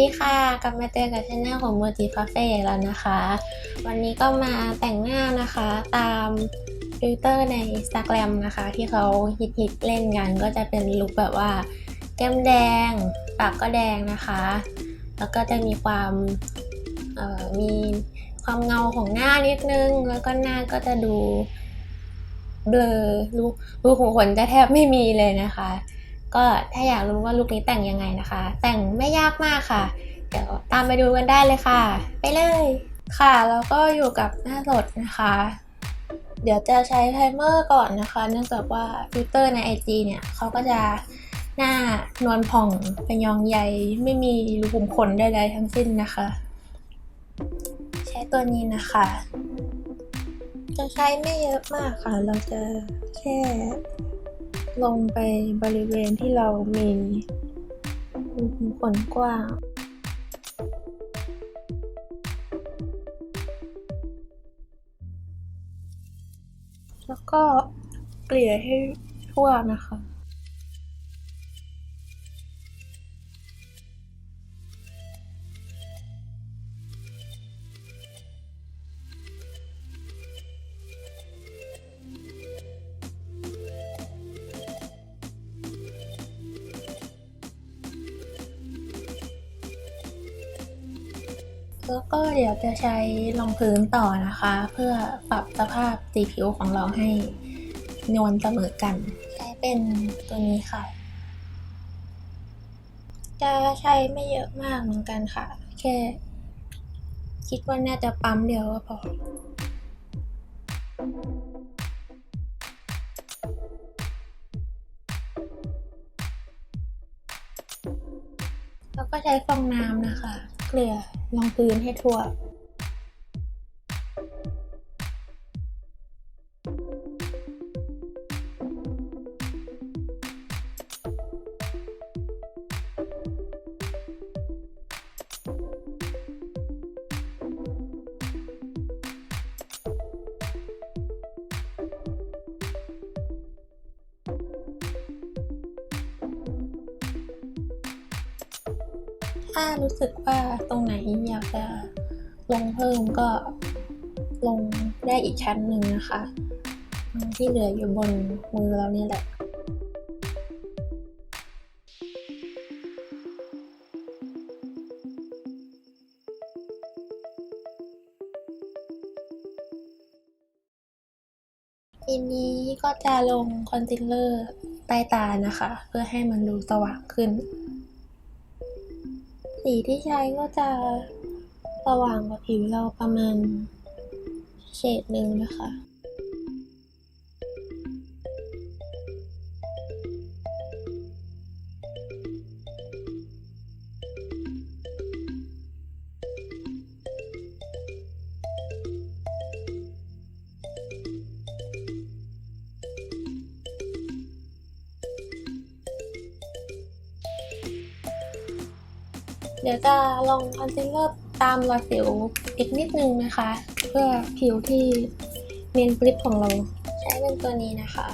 ดีค่ะกลับมาเจอกับช anel ของ Moji Cafe อีกแล้วนะคะ วันนี้ก็มาแต่งหน้านะคะตามฟิลเตอร์ใน Instagram นะคะ ที่เขาฮิตๆเล่นกัน ก็จะเป็นลุคแบบว่าแก้มแดง ปากก็แดงนะคะ แล้วก็จะมีความมีความเงาของหน้านิดนึง แล้วก็หน้าก็จะดูเบลอลูกลูกของขนจะแทบไม่มีเลยนะคะ ก็ถ้าอยากรู้ว่าลุคนี้แต่งยังไงนะคะ แต่งไม่ยากมากค่ะ เดี๋ยวตามไปดูกันได้เลยค่ะ ไปเลยค่ะ แล้วก็อยู่กับหน้าสดนะคะ เดี๋ยวจะใช้ไทเมอร์ก่อนนะคะ เนื่องจากว่าฟิลเตอร์ใน IG เนี่ยเขาก็จะหน้านวลผ่องเป็นยองใยไม่มีรูขุมขนใดๆทั้งสิ้นนะคะ ใช้ตัวนี้นะคะ จะใช้ไม่เยอะมากค่ะ เราจะแค่ ลงไปบริเวณที่เรามีรูขุมขนกว้างแล้วก็เกลี่ยให้ทั่วนะคะ แล้วก็เดี๋ยวจะใช้รองพื้นต่อนะคะ เพื่อปรับสภาพสีผิวของเราให้นวลเสมอกัน ใช้เป็นตัวนี้ค่ะ จะใช้ไม่เยอะมากเหมือนกันค่ะ แค่ คิดว่าน่าจะปั๊มเดียวก็พอแล้วก็ใช้ฟองน้ำนะคะ เกลี่ยรองพื้นให้ทั่ว เพิ่มก็ลงได้อีกชั้นหนึ่งนะคะ ที่เหลืออยู่บนมือเราเนี่ยแหละทีนี้ก็จะลงคอนซีลเลอร์ใต้ตานะคะ เพื่อให้มันดูสว่างขึ้น สีที่ใช้ก็จะ สว่างกว่าผิวเราประมาณเฉดหนึ่งนะคะเดี๋ยวจะลงคอนซีลเลอร์ ตามรอยสิวอีกนิดนึงนะคะ เพื่อผิวที่เนียนกริบของเรา ใช้เป็นตัวนี้นะคะ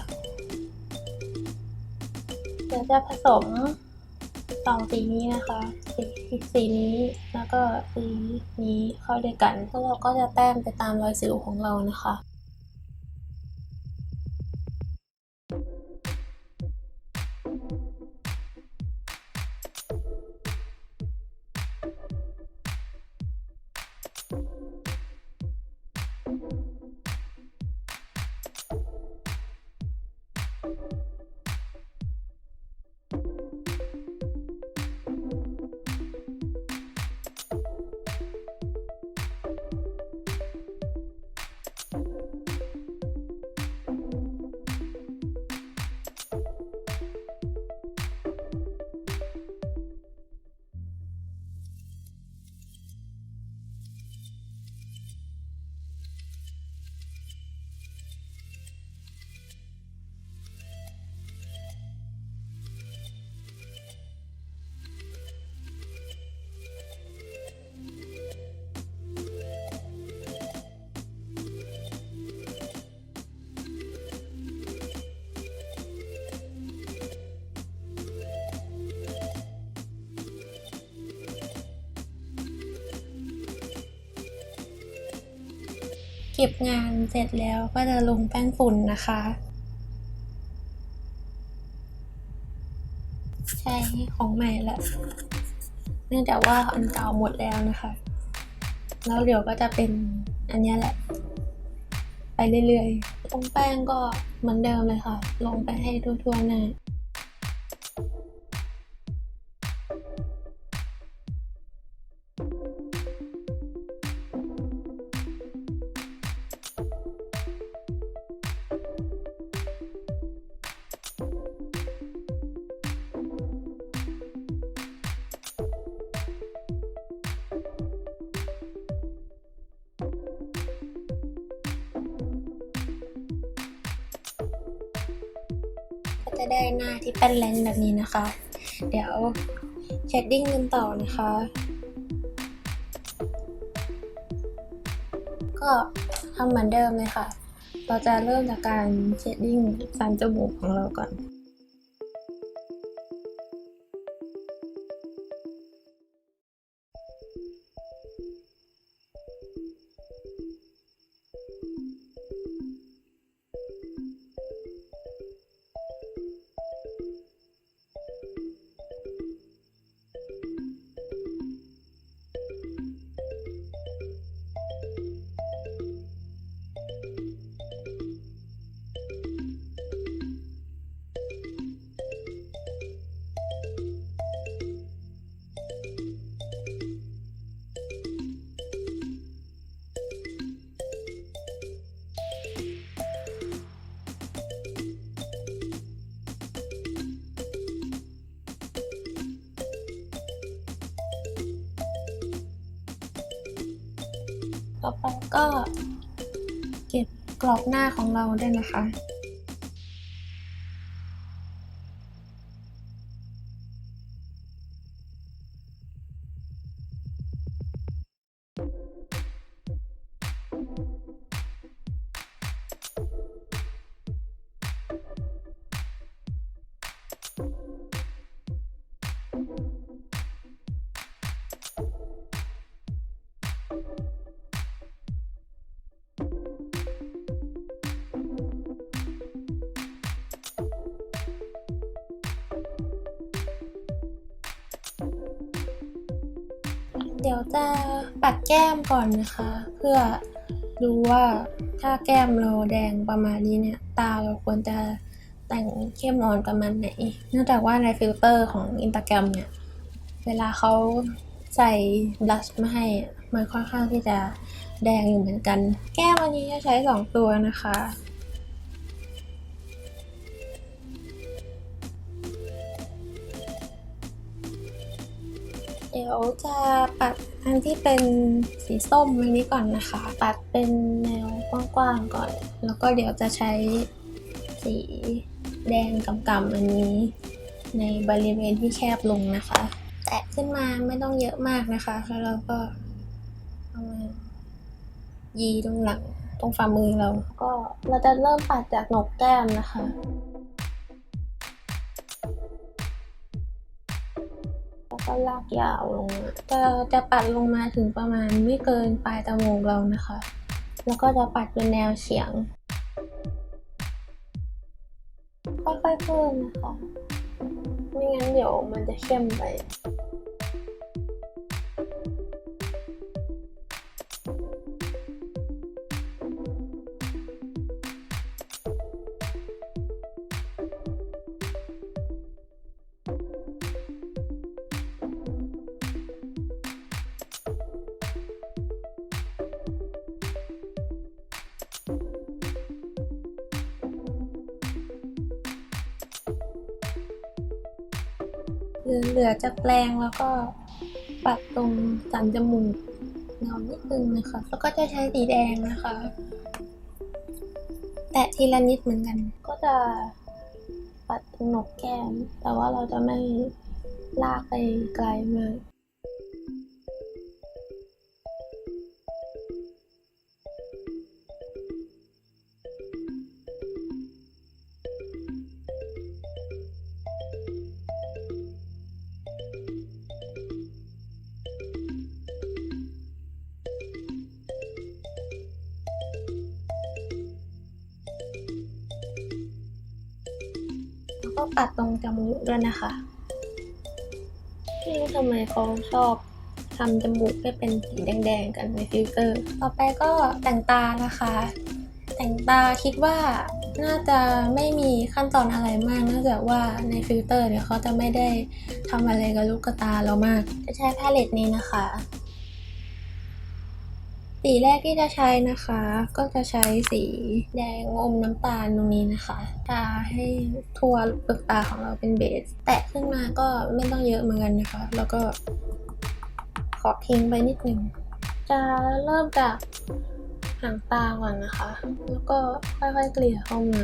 เดี๋ยวจะผสมสองสีนี้นะคะ สีสีนี้แล้วก็สีนี้เข้าด้วยกันแล้วเราก็จะแต้มไปตามรอยสิวของเรานะคะ ก็บงานเสร็จแล้วก็จะลงแป้งฝุ่นนะคะ ใช้ของใหม่แหละเนื่องจากว่าอันเก่าหมดแล้วนะคะ แล้วเดี๋ยวก็จะเป็นอันนี้แหละ ไปเรื่อยๆตรงแป้งก็เหมือนเดิมเลยค่ะ ลงไปให้ทั่วๆหน้า จะได้หน้าที่เป็นแลนแบบนี้นะคะ เดี๋ยวเชดดิ้งกันต่อนะคะ ก็ทำเหมือนเดิมเลยค่ะ เราจะเริ่มจากการเชดดิ้งสันจมูกของเราก่อน ต่อไปก็เก็บกรอบหน้าของเราด้วยนะคะ เดี๋ยวจะปัดแก้มก่อนนะคะ เพื่อดูว่าถ้าแก้มเราแดงประมาณนี้เนี่ย ตาเราควรจะแต่งเข้มอ่อนประมาณไหน เนื่องจากว่าในฟิลเตอร์ของอิน t a แกรมเนี่ย เวลาเขาใส่บลัชมาให้อะมันค่อนข้างที่จะแดงอยู่เหมือนกัน แก้มอันนี้จะใช้สองตัวนะคะ เดี๋ยวจะปัดอันที่เป็นสีส้มอันนี้ก่อนนะคะ ปัดเป็นแนวกว้างๆก่อน แล้วก็เดี๋ยวจะใช้สีแดงกำๆอันนี้ ในบริเวณที่แคบลงนะคะ แตะขึ้นมาไม่ต้องเยอะมากนะคะ แล้วเราก็เอามายีตรงหลังตรงฝ่ามือเรา ก็เราจะเริ่มปัดจากหนกแก้มนะคะ แล้วก็ลากยาวลงมาจะจะปัดลงมาถึงประมาณไม่เกินปลายตะมงเรานะคะ แล้วก็จะปัดเป็นแนวเฉียง ค่อยๆเพิ่มนะคะ ไม่งั้นเดี๋ยวมันจะเข้มไป จะแปลงแล้วก็ปัดตรงสันจมูกเงานิดนึงนะคะ แล้วก็จะใช้สีแดงนะคะ แตะทีละนิดเหมือนกัน ก็จะปัดตรงหนกแก้ม แต่ว่าเราจะไม่ลากไปไกลมาก ปัดตรงจมูกด้วยนะคะไม่รู้ทำไมเขาชอบทำจมูกให้เป็นสีแดงๆกันในฟิลเตอร์ ต่อไปก็แต่งตานะคะ แต่งตาคิดว่าน่าจะไม่มีขั้นตอนอะไรมากนองจากว่าในฟิลเตอร์เนี่ยเขาจะไม่ได้ทำอะไรกับลูกตาเรามาก จะใช้พาเลตนี้นะคะ สีแรกที่จะใช้นะคะ ก็จะใช้สีแดงอมน้ำตาลตรงนี้นะคะทาให้ทั่วเปลือกตาของเราเป็นเบส แตะขึ้นมาก็ไม่ต้องเยอะเหมือนกันนะคะ แล้วก็ขอทิ้งไปนิดนึงจะเริ่มจากหางตาก่อนนะคะ แล้วก็ค่อยๆเกลี่ยเข้ามา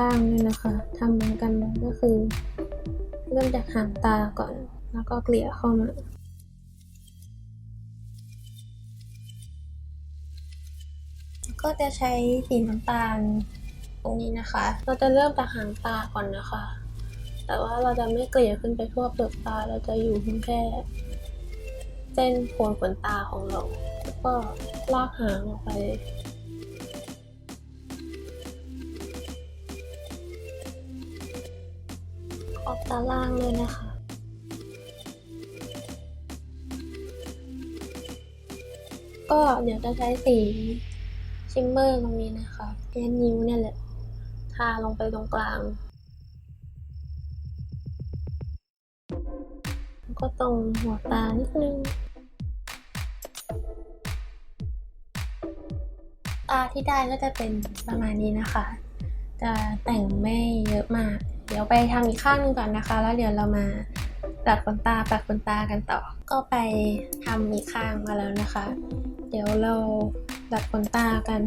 ล่างด้วยนะคะทำเหมือนกันก็คือ เริ่มจากหางตาก่อน แล้วก็เกลี่ยเข้ามาก็จะใช้สีน้ำตาลตรงนี้นะคะ เราจะเริ่มจากหางตาก่อนนะคะ แต่ว่าเราจะไม่เกลี่ยขึ้นไปทั่วเปลือกตา เราจะอยู่เพียงแค่เส้นโคนขนตาของเรา แล้วก็ลากหางออกไป ตาล่างเลยนะคะ ก็เดี๋ยวจะใช้สีชิมเมอร์ตรงนี้นะคะแค่นิ้วเนี่ยแหละทาลงไปตรงกลาง แล้วก็ตรงหัวตานิดนึง ตาที่ได้ก็จะเป็นประมาณนี้นะคะ จะแต่งไม่เยอะมาก เดี๋ยวไปทำอีกข้างหนึงก่อนนะคะ แล้วเดี๋ยวเรามาตัดขนตาปัดขนตากันต่อ ก็ไปทำอีกข้างมาแล้วนะคะ เดี๋ยวเราตัดขนตากัน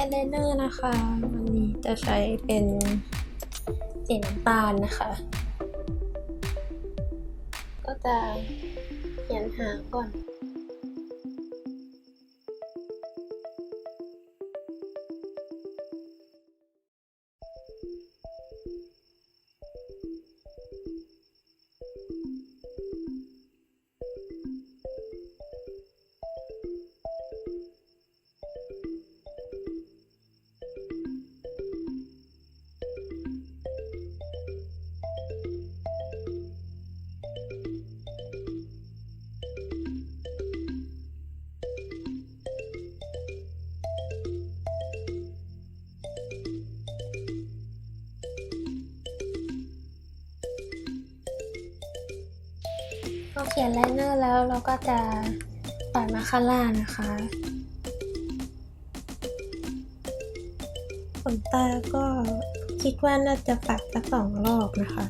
อายไลเนอร์นะคะวันนี้จะใช้เป็นสีน้ำตาลนะคะ ก็จะเขียนหางก่อน เขียนไลเนอร์แล้วเราก็จะปัดมาคาร่านะคะขนตาก็คิดว่าน่าจะปัดสักสองรอบนะคะ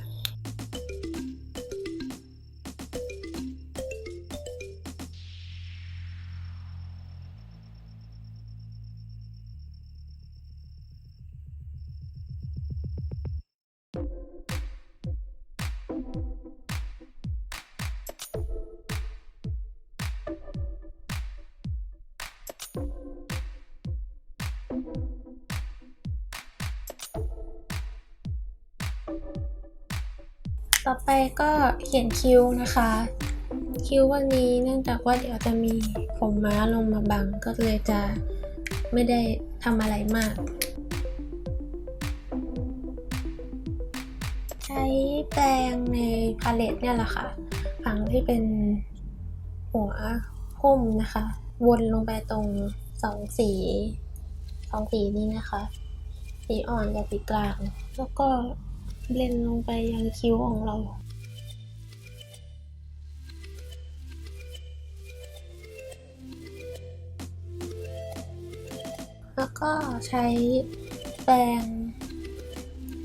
ต่อไปก็เขียนคิ้วนะคะ คิ้ววันนี้เนื่องจากว่าเดี๋ยวจะมีผมม้าลงมาบังก็เลยจะไม่ได้ทำอะไรมาก ใช้แปรงในพาเลตเนี่ยแหละค่ะฝั่งที่เป็นหัวพุ่มนะคะ วนลงไปตรงสองสีสองสีนี้นะคะ สีอ่อนกับสีกลาง แล้วก็ เบลนลงไปยังคิ้วของเรา แล้วก็ใช้แปรง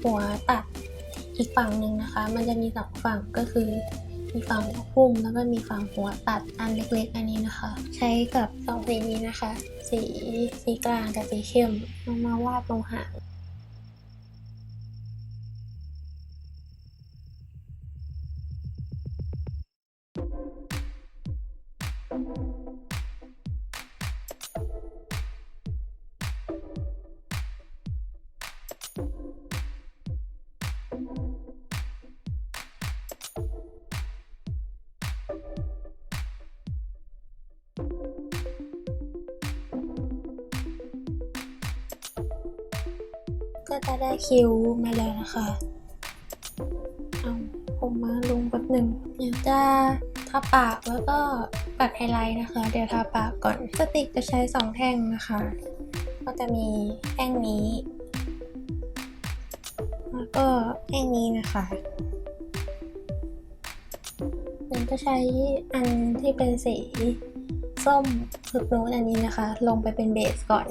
หัวตัดอีกฝั่งหนึ่งนะคะ มันจะมีสองฝั่งก็คือมีฝั่งหัวพุ่มแล้วก็มีฝั่งหัวตัดอันเล็กๆ อันนี้นะคะ ใช้กับสองสีนี้นะคะ สีสีกลางกับสีเข้มเอามาวาดตรงหาง ก็จะได้คิวมาแล้วนะคะเอาผมมาลงแป๊บหนึ่งเดี๋ยวจะทาปากแล้วก็ปัดไฮไลท์นะคะ เดี๋ยวทาปากก่อนสติกจะใช้สองแท่งนะคะ ก็จะมีแท่งนี้ แล้วก็แท่งนี้นะคะเดี๋ยวจะใช้อันที่เป็นสีส้มพึกนูดอันนี้นะคะ ลงไปเป็นเบสก่อน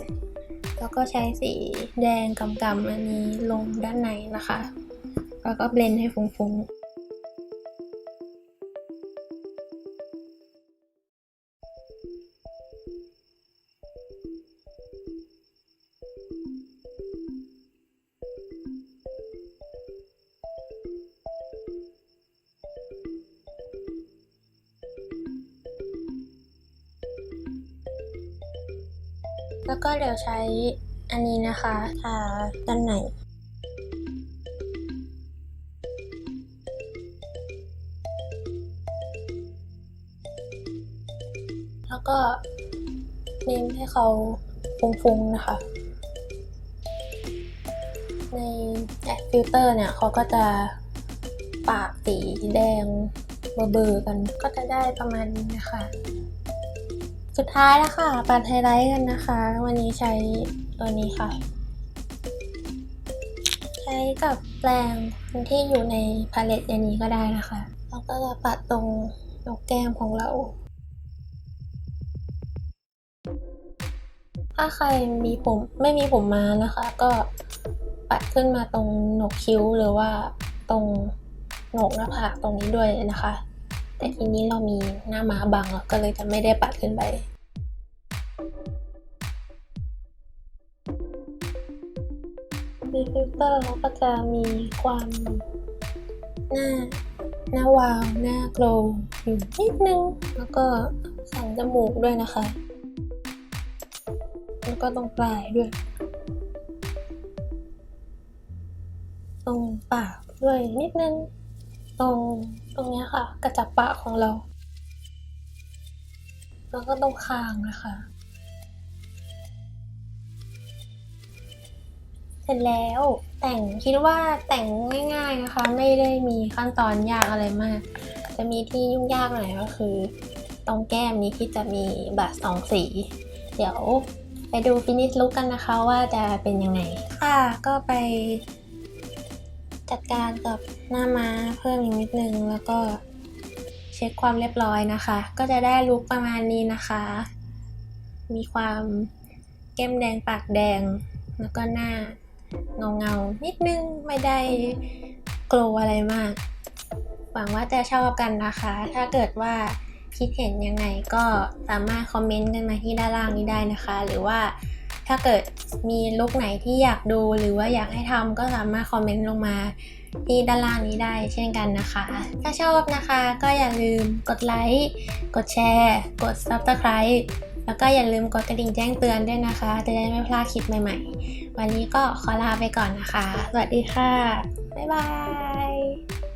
แล้วก็ใช้สีแดงกำกำๆอันนี้ลงด้านในนะคะ แล้วก็เบลนให้ฟุ้งๆ แล้วก็เดี๋ยวใช้อันนี้นะคะทาด้านในแล้วก็เน้นให้เขาฟุ้งๆนะคะ ในแอปฟิลเตอร์เนี่ยเขาก็จะปากสีแดงเบอร์กันก็จะได้ประมาณนี้นะคะ สุดท้ายแล้วค่ะปัดไฮไลท์กันนะคะ วันนี้ใช้ตัวนี้ค่ะ ใช้กับแปรงที่อยู่ในพาเลตอันนี้ก็ได้นะคะแล้วก็จะปัดตรงนกแก้มของเรา ถ้าใครมีผมไม่มีผมมานะคะ ก็ปัดขึ้นมาตรงโหนกคิ้วหรือว่าตรงโหนกหน้าผากตรงนี้ด้วยนะคะ แต่ทีนี้เรามีหน้าม้าบังอะก็เลยจะไม่ได้ปัดขึ้นไป มีฟิลเตอร์เขาก็จะมีความหน้าหน้าวาว หน้าโกลว์อยู่นิดนึง แล้วก็สันจมูกด้วยนะคะ แล้วก็ตรงปลายด้วย ตรงปากด้วยนิดนึง ตรงตรงนี้ค่ะ กระจับปากของเรา แล้วก็ตรงคางนะคะ เสร็จแล้วแต่งคิดว่าแต่งง่ายๆนะคะ ไม่ได้มีขั้นตอนยากอะไรมาก จะมีที่ยุ่งยากหน่อยก็คือ ตรงแก้มนี้ที่จะมีบัตรสองสี เดี๋ยวไปดูฟินิชลุกกันนะคะว่าจะเป็นยังไง ค่ะก็ไป จัดการกับหน้าม้าเพิ่มอีกนิดนึงแล้วก็เช็คความเรียบร้อยนะคะ ก็จะได้ลุคประมาณนี้นะคะ มีความแก้มแดงปากแดง แล้วก็หน้าเงาเงานิดนึงไม่ได้โกลว์อะไรมาก หวังว่าจะชอบกันนะคะ ถ้าเกิดว่าคิดเห็นยังไงก็สามารถคอมเมนต์กันมาที่ด้านล่างนี้ได้นะคะ หรือว่า ถ้าเกิดมีลุคไหนที่อยากดูหรือว่าอยากให้ทำก็สามารถคอมเมนต์ลงมาที่ด้านล่างนี้ได้เช่นกันนะคะ ถ้าชอบนะคะก็อย่าลืมกดไลค์ กดแชร์ กด Subscribe แล้วก็อย่าลืมกดกระดิ่งแจ้งเตือนด้วยนะคะ จะได้ไม่พลาดคลิปใหม่ๆ วันนี้ก็ขอลาไปก่อนนะคะ สวัสดีค่ะ บ๊ายบาย